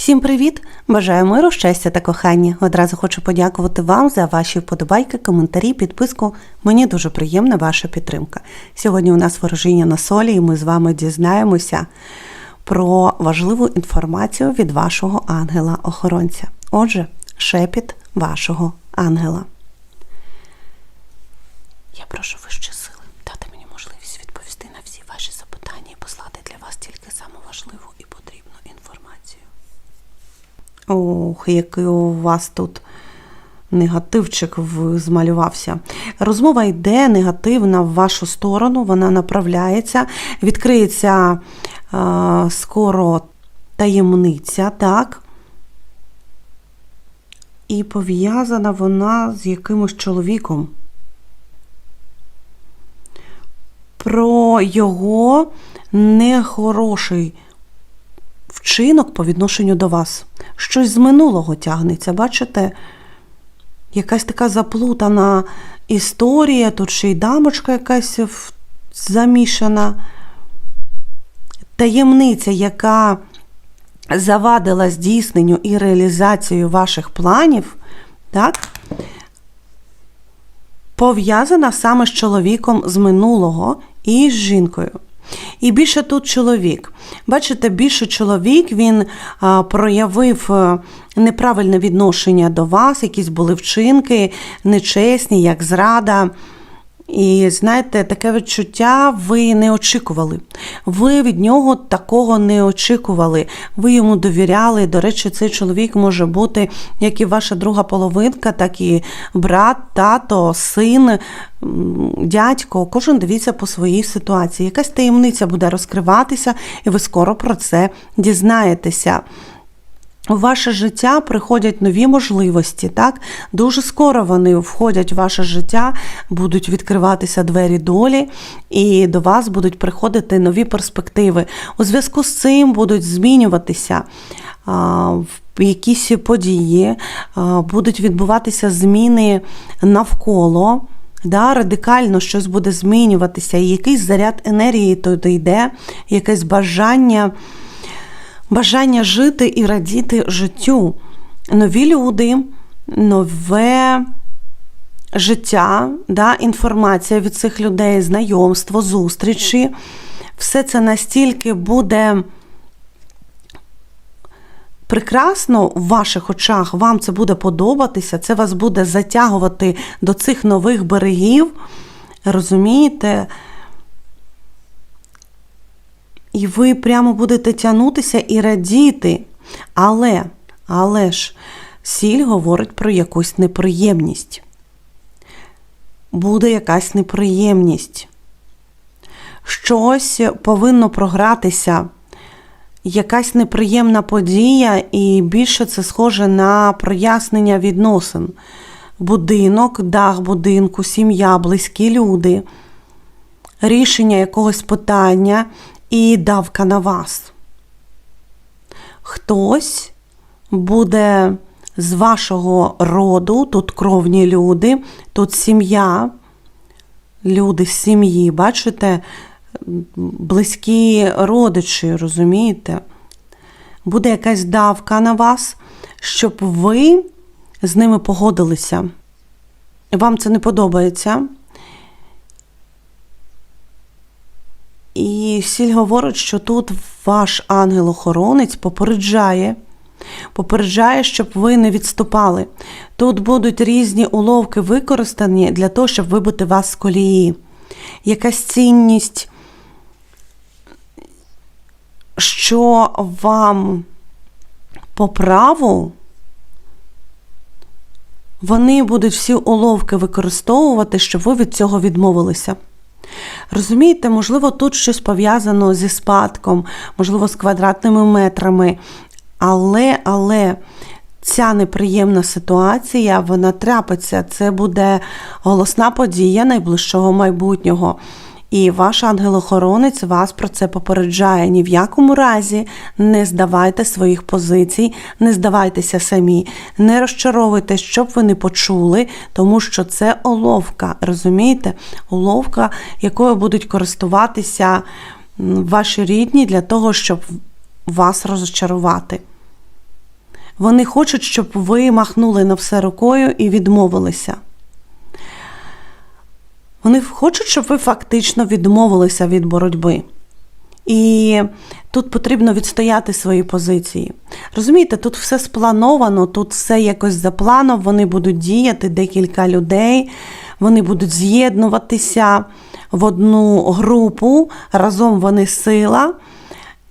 Всім привіт! Бажаю миру, щастя та кохання. Одразу хочу подякувати вам за ваші вподобайки, коментарі, підписку. Мені дуже приємна ваша підтримка. Сьогодні у нас ворожіння на солі, і ми з вами дізнаємося про важливу інформацію від вашого ангела-охоронця. Отже, шепіт вашого ангела. Я прошу вищі сили дати мені можливість відповісти на всі ваші запитання і послати для вас тільки саму важливу і потрібну інформацію. Ох, який у вас тут негативчик змалювався. Розмова йде негативна в вашу сторону, вона направляється, відкриється е, скоро таємниця, так? І пов'язана вона з якимось чоловіком. Про його нехороший вчинок по відношенню до вас. Щось з минулого тягнеться, бачите? Якась така заплутана історія, тут ще й дамочка якась замішана. Таємниця, яка завадила здійсненню і реалізацію ваших планів, так? пов'язана саме з чоловіком з минулого і з жінкою. І більше тут чоловік. Бачите, більше чоловік він проявив е, неправильне відношення до вас, якісь були вчинки нечесні, як зрада. І знаєте, таке відчуття ви не очікували. Ви від нього такого не очікували. Ви йому довіряли. До речі, цей чоловік може бути як і ваша друга половинка, так і брат, тато, син, дядько. Кожен дивіться по своїй ситуації. Якась таємниця буде розкриватися, і ви скоро про це дізнаєтеся. У ваше життя приходять нові можливості, так? Дуже скоро вони входять в ваше життя, будуть відкриватися двері долі, і до вас будуть приходити нові перспективи. У зв'язку з цим будуть змінюватися а, якісь події, а, будуть відбуватися зміни навколо. Да, радикально щось буде змінюватися, і якийсь заряд енергії туди йде, якесь бажання бажання жити і радіти життю. Нові люди, нове життя, да, інформація від цих людей, знайомство, зустрічі. Все це настільки буде прекрасно в ваших очах, вам це буде подобатися, це вас буде затягувати до цих нових берегів. Розумієте? І ви прямо будете тягнутися і радіти. Але, але ж, сіль говорить про якусь неприємність. Буде якась неприємність. Щось повинно програтися, якась неприємна подія, і більше це схоже на прояснення відносин. Будинок, дах будинку, сім'я, близькі люди, рішення якогось питання і давка на вас. Хтось буде з вашого роду, тут кровні люди, тут сім'я, люди з сім'ї, бачите, близькі родичі, розумієте? Буде якась давка на вас, щоб ви з ними погодилися. Вам це не подобається. І сіль говорить, що тут ваш ангел-охоронець попереджає, попереджає, щоб ви не відступали. Тут будуть різні уловки використані для того, щоб вибити вас з колії. Якась цінність, що вам по праву вони будуть всі уловки використовувати, щоб ви від цього відмовилися. Розумієте, можливо, тут щось пов'язано зі спадком, можливо, з квадратними метрами. Але, але ця неприємна ситуація, вона трапиться. Це буде голосна подія найближчого майбутнього. І ваш ангел-охоронець вас про це попереджає. Ні в якому разі не здавайте своїх позицій, не здавайтеся самі, не розчаровуйте, щоб ви не почули, тому що це оловка, розумієте? Оловка, якою будуть користуватися ваші рідні для того, щоб вас розчарувати. Вони хочуть, щоб ви махнули на все рукою і відмовилися. Вони хочуть, щоб ви фактично відмовилися від боротьби. І тут потрібно відстояти свої позиції. Розумієте, тут все сплановано, тут все якось за планом, вони будуть діяти, декілька людей, вони будуть з'єднуватися в одну групу, разом вони сила,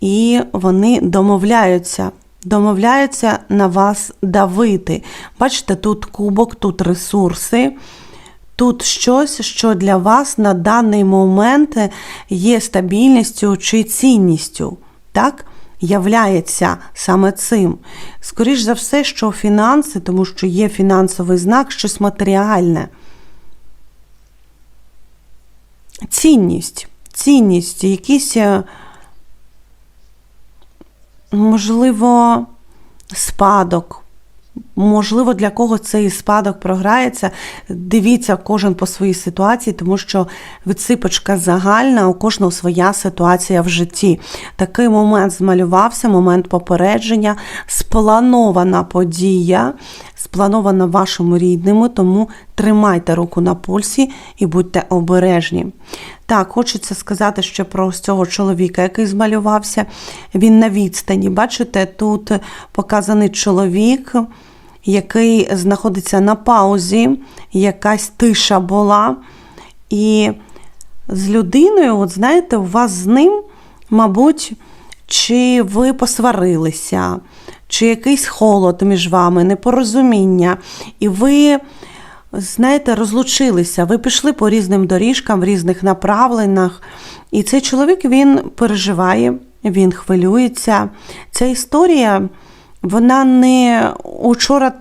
і вони домовляються. Домовляються на вас давити. Бачите, тут кубок, тут ресурси. Тут щось, що для вас на даний момент є стабільністю чи цінністю, так? Являється саме цим. Скоріш за все, що фінанси, тому що є фінансовий знак, щось матеріальне. Цінність. Цінність, якісь, е, можливо, спадок. Можливо, для кого цей спадок програється. Дивіться кожен по своїй ситуації, тому що відсипочка загальна, у кожного своя ситуація в житті. Такий момент змалювався, момент попередження, спланована подія, спланована вашими рідними, тому тримайте руку на пульсі і будьте обережні. Так, хочеться сказати ще про цього чоловіка, який змалювався. Він на відстані. Бачите, тут показаний чоловік, який знаходиться на паузі, якась тиша була. І з людиною, от знаєте, у вас з ним, мабуть, чи ви посварилися, чи якийсь холод між вами, непорозуміння, і ви знаєте, розлучилися, ви пішли по різним доріжкам в різних направленнях. І цей чоловік він переживає, він хвилюється. Ця історія, вона не учора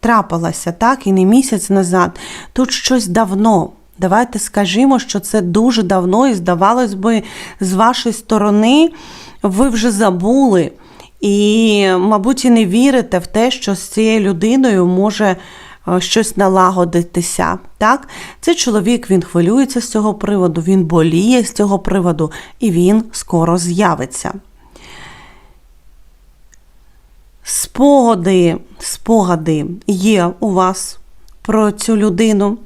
трапилася, так, і не місяць назад. Тут щось давно. Давайте скажімо, що це дуже давно, і здавалось би, з вашої сторони ви вже забули. І, мабуть, і не вірите в те, що з цією людиною може Е, щось налагодитися. Так? Цей чоловік він хвилюється з цього приводу, він боліє з цього приводу, і він скоро з'явиться. Спогади, спогади є у вас про цю людину.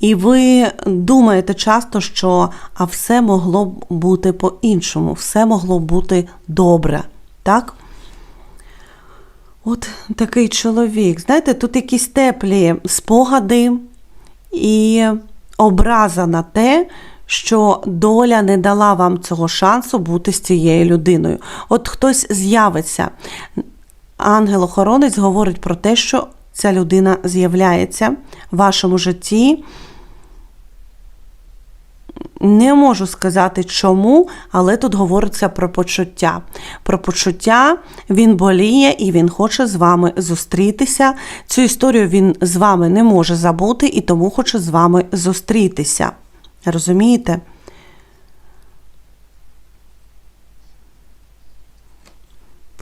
І ви думаєте часто, що а все могло б бути по-іншому, все могло бути добре. Так? От такий чоловік. Знаєте, тут якісь теплі спогади і образа на те, що доля не дала вам цього шансу бути з цією людиною. От хтось з'явиться. Ангел-охоронець говорить про те, що ця людина з'являється в вашому житті. Не можу сказати чому, але тут говориться про почуття. Про почуття він боліє і він хоче з вами зустрітися. Цю історію він з вами не може забути і тому хоче з вами зустрітися. Розумієте?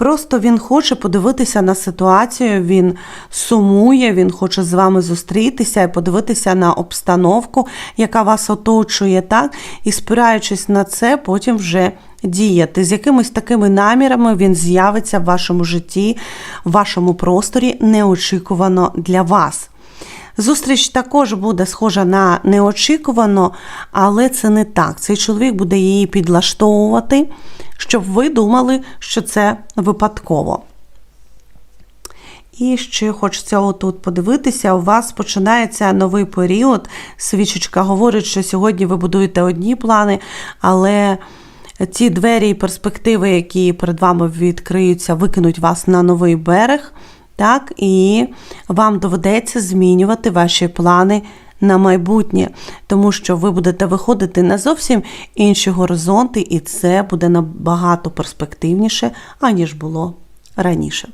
Просто він хоче подивитися на ситуацію, він сумує, він хоче з вами зустрітися і подивитися на обстановку, яка вас оточує, так? І спираючись на це, потім вже діяти. З якимись такими намірами він з'явиться в вашому житті, в вашому просторі неочікувано для вас. Зустріч також буде схожа на неочікувано, але це не так. Цей чоловік буде її підлаштовувати, щоб ви думали, що це випадково. І ще хочеться отут подивитися, у вас починається новий період. Свічечка говорить, що сьогодні ви будуєте одні плани, але ці двері і перспективи, які перед вами відкриються, викинуть вас на новий берег так, і вам доведеться змінювати ваші плани на майбутнє, тому що ви будете виходити на зовсім інші горизонти, і це буде набагато перспективніше, аніж було раніше.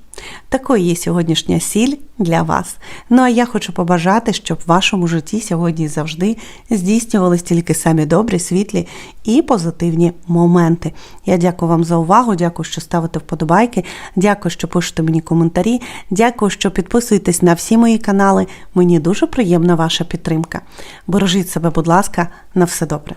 Такою є сьогоднішня сіль для вас. Ну а я хочу побажати, щоб в вашому житті сьогодні завжди здійснювались тільки самі добрі, світлі і позитивні моменти. Я дякую вам за увагу, дякую, що ставите вподобайки, дякую, що пишете мені коментарі, дякую, що підписуєтесь на всі мої канали. Мені дуже приємна ваша підтримка. Бережіть себе, будь ласка, на все добре.